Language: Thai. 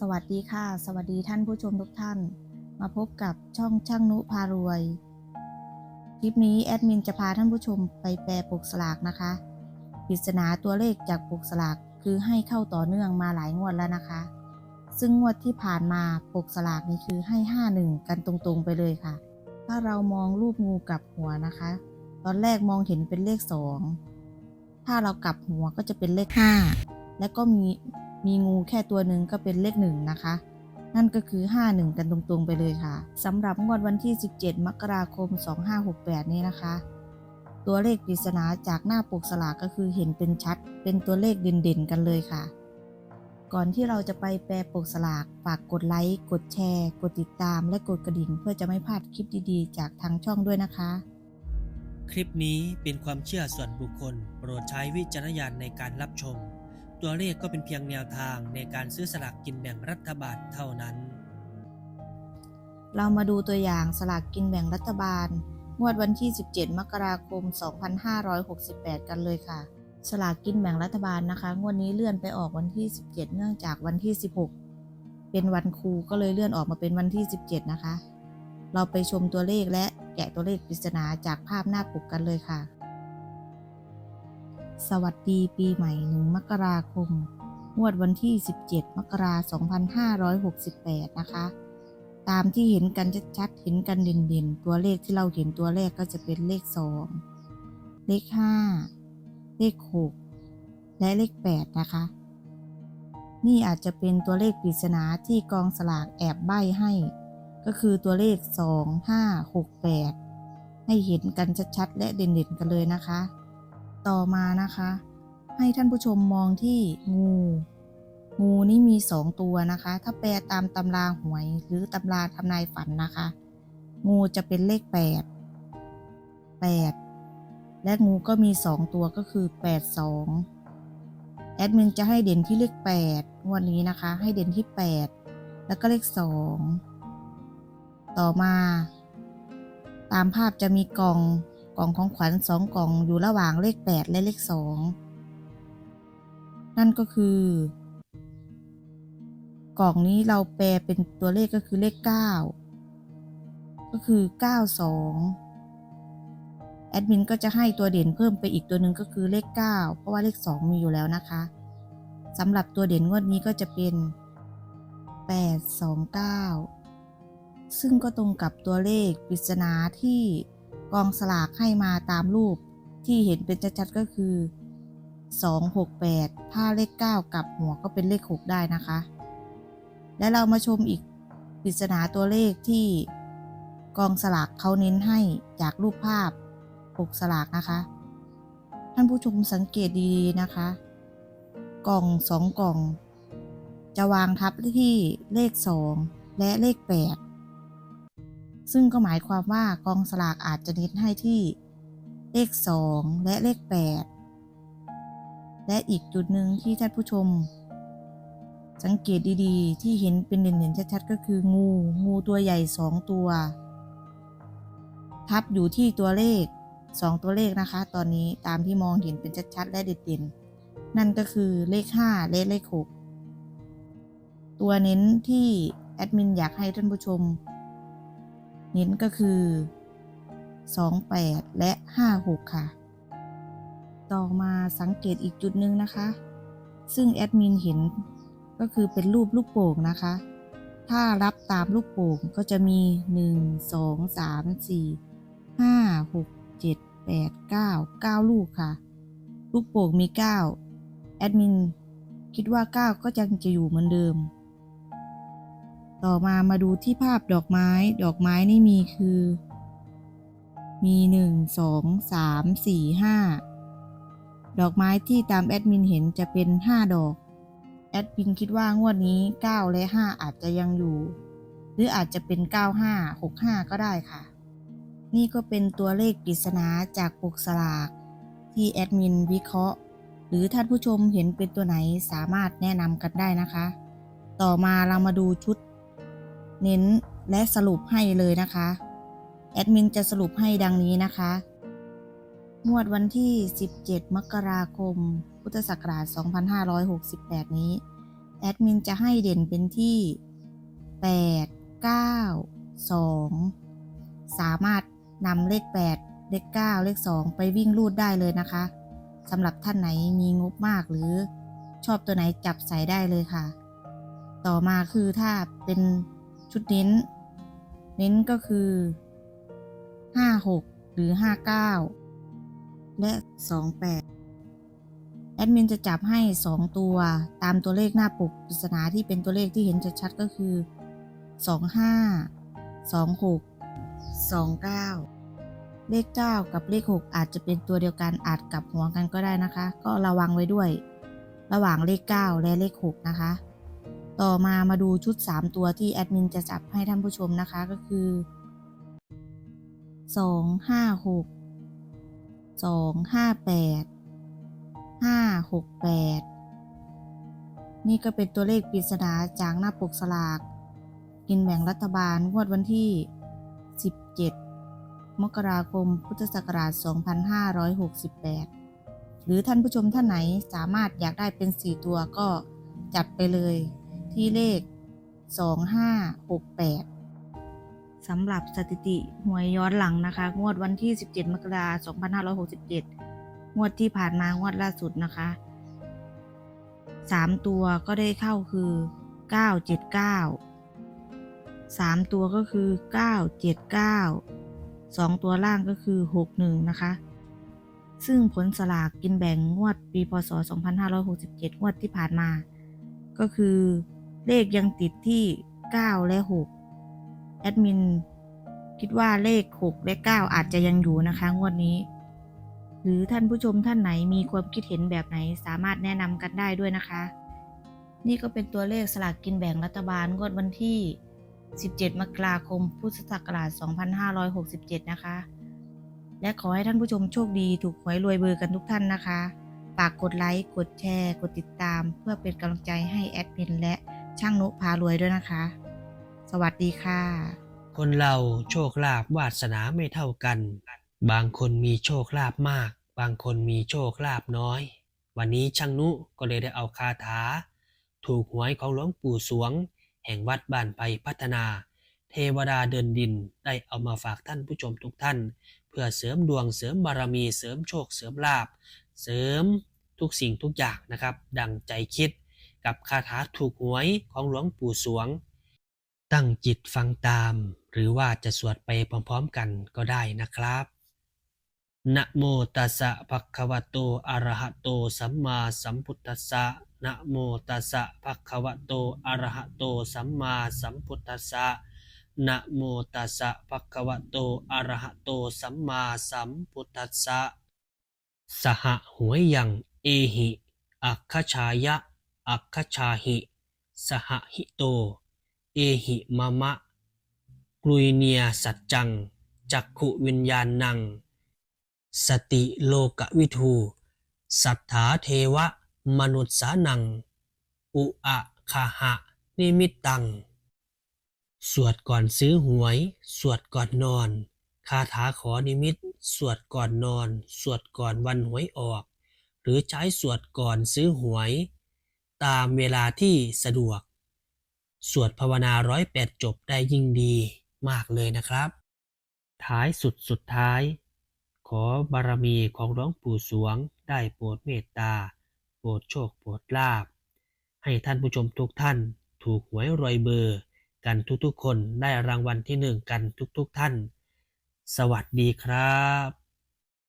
สวัสดีค่ะ สวัสดีท่านผู้ชมทุกท่าน มาพบกับช่องช่างนุพารวย คลิปนี้แอดมินจะพาท่านผู้ชมไปแปลปกสลากนะคะปริศนาตัวเลขจากปกสลากคือให้เข้าต่อเนื่องมาหลายงวดแล้วนะคะ ซึ่งงวดที่ผ่านมาปกสลากนี้คือให้ 51 กันตรงๆไปเลยค่ะ ถ้าเรามองรูปงูกลับหัวนะคะ ตอนแรกมองเห็นเป็นเลข 2 ถ้าเรากลับหัวก็จะเป็นเลข 5 และก็มี มีงูแค่ตัวหนึ่งก็เป็นเลขหนึ่งนะคะ นั่นก็คือ 51 กันตรงๆไปเลยค่ะสำหรับงวดวันที่ 17 มกราคม 2568 นี้นะคะ ตัวเลขปริศนาจากหน้าปกสลากก็คือเห็นเป็นชัด เป็นตัวเลขเด่นๆกันเลยค่ะ ก่อนที่เราจะไปแปลปกสลากฝากกดไลค์กดแชร์ กดติดตาม และกดกระดิ่ง เพื่อจะไม่พลาดคลิปดีๆ จากทางช่องด้วยนะคะคลิปนี้เป็นความเชื่อส่วนบุคคล โปรดใช้วิจารณญาณในการรับชม ตัวเลขก็เป็นเพียงแนวทางในการซื้อสลากกินแบ่งรัฐบาลเท่านั้น เรามาดูตัวอย่างสลากกินแบ่งรัฐบาล งวดวันที่ 17 มกราคม 2568 กันเลยค่ะ สลากกินแบ่งรัฐบาลนะคะ งวดนี้เลื่อนไปออกวันที่ 17 เนื่องจากวันที่ 16 เป็นวันครูก็เลยเลื่อนออกมาเป็นวันที่ 17 นะคะ เราไปชมตัวเลขและแกะตัวเลขปริศนาจากภาพหน้าปกกันเลยค่ะ สวัสดีปีใหม่1มกราคม งวดวันที่ 17 มกราคม2568 นะคะ ตามที่เห็นกันชัดๆ เห็นกันเด่นๆ ตัวเลขที่เราเห็นตัวแรกก็จะเป็นเลข 2 เลข 5 เลข 6 และเลข 8 นะคะ นี่อาจจะเป็นตัวเลขปริศนาที่กองสลากแอบใบ้ให้ ก็คือตัวเลข 2 5 6 8 ให้เห็นกันชัดๆ และเด่นๆ กันเลยนะคะ ต่อมานะคะ ให้ท่านผู้ชมมองที่งู งูนี่มีสองตัวนะคะ ถ้าแปลตามตำราหวยหรือตำราทำนายฝันนะคะ งูจะเป็นเลขแปดแปดและงูก็มีสองตัวก็คือแปดสองแอดมินจะให้เด่นที่เลขแปดวันนี้นะคะ ให้เด่นที่แปดแล้วก็เลขสองต่อมา ตามภาพจะมีกล่อง กล่องของขวัญสองกล่องอยู่ระหว่างเลขแปดและเลขสองนั่นก็คือ กล่องนี้เราแปลเป็นตัวเลขก็คือเลข 9 ก็คือ 92 แอดมินก็จะให้ตัวเด่นเพิ่มไปอีกตัวหนึ่งก็คือเลข 9 เพราะว่าเลข 2 มีอยู่แล้วนะคะสำหรับตัวเด่นงวดนี้ก็จะเป็น 829 ซึ่งก็ตรงกับตัวเลขปริศนาที่ กองสลากให้มาตามรูปที่เห็นเป็นชัดๆก็คือ 268 ถ้าเลข 9 กับหัวก็เป็นเลข 6 ได้นะคะ และเรามาชมอีกปริศนาตัวเลขที่กองสลากเขาเน้นให้จากรูปภาพปกสลากนะคะ ท่านผู้ชมสังเกตดีๆนะคะ กล่องสองกล่อง จะวางทับที่เลขสองและเลขแปด ซึ่งก็หมายความว่ากองสลากอาจจะเน้นให้ที่เลขสองและเลขแปดและอีกจุดหนึ่งที่ท่านผู้ชม สังเกตดีๆ ที่เห็นเป็นเด่นๆชัดๆก็คืองู งูตัวใหญ่สองตัว ทับอยู่ที่ตัวเลขสองตัวเลขนะคะ ตอนนี้ตามที่มองเห็นเป็นชัดๆและเด่นๆ นั่นก็คือเลขห้าและเลขหกตัวเน้นที่แอดมินอยากให้ท่านผู้ชม เน้นก็คือ 28 และ 56 ค่ะ ต่อมาสังเกตอีกจุดหนึ่งนะคะ ซึ่งแอดมินเห็นก็คือเป็นรูปลูกโป่งนะคะ ถ้ารับตามลูกโป่งก็จะมี 1 2 3 4 5 6 7 8 9 9 ลูกค่ะ ลูกโป่งมี 9 แอดมินคิดว่า 9 ก็ยังจะอยู่เหมือนเดิม ต่อมามาดูที่ภาพดอกไม้ ดอกไม้นี่มีคือ มี1 2 3 4 5ดอกไม้ที่ตามแอดมินเห็นจะเป็น5ดอก แอดมินคิดว่างวดนี้9และ5อาจจะยังอยู่ หรืออาจจะเป็น95 65ก็ได้ค่ะ นี่ก็เป็นตัวเลขปริศนาจากปกสลาก ที่แอดมินวิเคราะห์ หรือท่านผู้ชมเห็นเป็นตัวไหนสามารถแนะนำกันได้นะคะ ต่อมาเรามาดูชุด เน้นและสรุปให้เลยนะคะ แอดมินจะสรุปให้ดังนี้นะคะ งวดวันที่ 17 มกราคม พุทธศักราช 2568 นี้ แอดมินจะให้เด่นเป็นที่ 8 9 2 สามารถนำเลข 8 เลข 9 เลข 2 ไปวิ่งรูดได้เลยนะคะสำหรับท่านไหนมีงบมากหรือชอบตัวไหนจับใส่ได้เลยค่ะ ต่อมาคือถ้าเป็น ชุดเน้น เน้นก็คือ 56 หรือ 59 และ 28 แอดมินจะจับให้ 2 ตัวตามตัวเลขหน้าปกปริศนาที่เป็นตัวเลขที่เห็นชัดๆก็คือ 25 26 29เลข 9 กับเลข 6 อาจจะเป็นตัวเดียวกันอาจกลับหัวกันก็ได้นะคะ ก็ระวังไว้ด้วย ระหว่างเลข 9 และเลข 6 นะคะ ต่อมามาดูชุด 3 ตัวที่แอดมินจะจับให้ท่านผู้ชมนะคะก็คือ 2 5 6 2 5 8 5 6 8 นี่ก็เป็นตัวเลขปริศนาจากหน้าปกสลาก กินแบ่งรัฐบาลงวดวันที่ 17 มกราคม พุทธศักราช 2568 หรือท่านผู้ชมท่านไหนสามารถอยากได้เป็น 4 ตัวก็จัดไปเลย ที่เลข 2568สำหรับสถิติหวยย้อนหลังนะคะ งวดวันที่ 17 มกราคม 2567 งวดที่ผ่านมางวดล่าสุดนะคะ 3 ตัวก็ได้เข้าคือ 979 3 ตัวก็คือ 979 2 ตัวล่างก็คือ 61 นะคะ ซึ่งผลสลากกินแบ่งงวดปีพศ 2567 งวดที่ผ่านมา ก็คือ เลขยังติดที่ 9 และ 6 แอดมินคิดว่าเลข 6 และ 9 อาจจะยังอยู่นะคะงวดนี้ หรือท่านผู้ชมท่านไหนมีความคิดเห็นแบบไหนสามารถแนะนำกันได้ด้วยนะคะ นี่ก็เป็นตัวเลขสลากกินแบ่งรัฐบาลงวดวันที่ 17 มกราคม พุทธศักราช 2567 นะคะ และขอให้ท่านผู้ชมโชคดีถูกหวยรวยเบอร์กันทุกท่านนะคะฝากกดไลค์ กดแชร์ กดติดตาม เพื่อเป็นกำลังใจให้แอดมินและ ช่างนุพารวยด้วยนะคะ สวัสดีค่ะ คนเราโชคลาภวาสนาไม่เท่ากัน บางคนมีโชคลาภมาก บางคนมีโชคลาภน้อย วันนี้ช่างนุก็เลยได้เอาคาถา ถูกหวยของหลวงปู่สวง แห่งวัดบ้านไปพัฒนา เทวดาเดินดินได้เอามาฝากท่านผู้ชมทุกท่าน เพื่อเสริมดวงเสริมบารมีเสริมโชคเสริมลาภเสริมทุกสิ่งทุกอย่างนะครับ ดังใจคิด กับคาถาถูกหวยของหลวงปู่สวง ตั้งจิตฟังตาม หรือว่าจะสวดไปพร้อมๆกันก็ได้นะครับนะโมตัสสะภะคะวะโตอะระหะโตสัมมาสัมพุทธัสสะนะโมตัสสะภะคะวะโตอะระหะโตสัมมาสัมพุทธัสสะนะโมตัสสะภะคะวะโตอะระหะโตสัมมาสัมพุทธัสสะสหหวยยัง เอหิ อัคคชายะ อัคชาหิ สหหิโต เอหิมะมะ กลุยเนียสัจจัง จักขุวิญญาณนัง สติโลกวิทู สัทธาเทวะ มนุษย์สานัง อุอะคาหะ นิมิตตัง สวดก่อนซื้อหวย สวดก่อนนอน คาถาขอนิมิต สวดก่อนนอน สวดก่อนวันหวยออก หรือใช้สวดก่อนซื้อหวย ตามเวลาที่สะดวก สวดภาวนาร้อยแปดจบได้ยิ่งดีมากเลยนะครับ ท้ายสุดสุดท้าย ขอบารมีของหลวงปู่สวงได้โปรดเมตตา โปรดโชคโปรดลาบ ให้ท่านผู้ชมทุกท่านถูกหวยรวยเบอร์ กันทุกๆคนได้รางวัลที่หนึ่งกันทุกๆท่าน สวัสดีครับ